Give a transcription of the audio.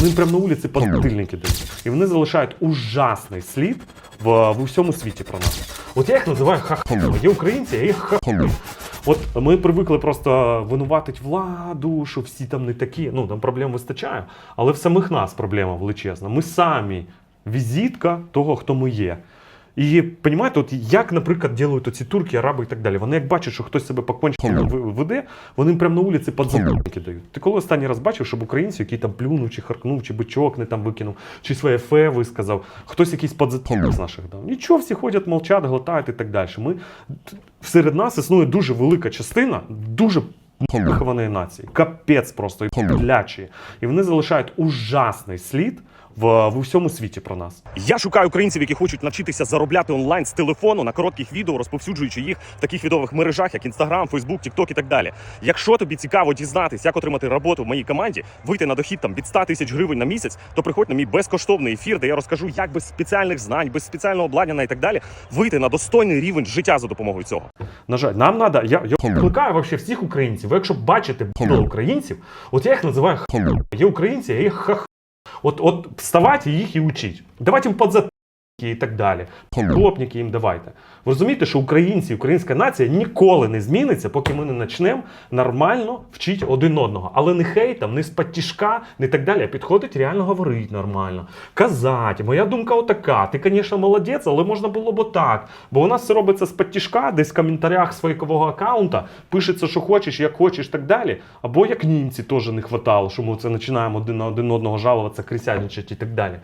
Вони прямо на вулиці подтильники дають. І вони залишають ужасний слід в, в усьому світі про нас. От я їх називаю хахами. Є українці, я їх хахами. От ми привикли просто винуватить владу, що всі там не такі. Ну там проблем вистачає, але в самих нас проблема величезна. Ми самі візитка того, хто ми є. І розумієте, от як, наприклад, ділають оці турки, араби і так далі. Вони як бачать, що хтось себе покончено веде, вони прямо на вулиці подзаборники дають. Ти коли останній раз бачив, щоб українці, який там плюнув, чи харкнув, чи бичок не там викинув, чи своє фе висказав, хтось якийсь подзатомник з наших дав. Нічого, всі ходять, мовчать, глотають і так далі. Ми серед нас існує дуже велика частина, дуже вихованої нації. Капець просто і плячі. І вони залишають ужасний слід в, в усьому світі про нас. Я шукаю українців, які хочуть навчитися заробляти онлайн з телефону на коротких відео, розповсюджуючи їх в таких відових мережах, як Instagram, Facebook, TikTok і так далі. Якщо тобі цікаво дізнатись, як отримати роботу в моїй команді, вийти на дохід там від 100 тисяч гривень на місяць, то приходь на мій безкоштовний ефір, де я розкажу, як без спеціальних знань, без спеціального обладнання і так далі, вийти на достойний рівень життя за допомогою цього. На жаль, нам треба. Я, я викликаю вообще всіх українців. Ви якщо бачите українців, от я їх називаю хахами. Є українці, я їх хах. От, от вставайте їх і учіть. Давайте їм подзатики і так далі. Хлопники їм давайте. Ви розумієте, що українці, українська нація ніколи не зміниться, поки ми не почнемо нормально вчити один одного. Але не хейтом, не з патішка, не так далі. А підходить реально говорити нормально. Казати. Моя думка отака. Ти, звісно, молодець, але можна було б так. Бо у нас все робиться з патішка, десь в коментарях з фейкового аккаунта пишеться, що хочеш, як хочеш, так далі. Або як німці теж не хватало, що ми це починаємо один на один одного жалуватися, крисяничати і так далі.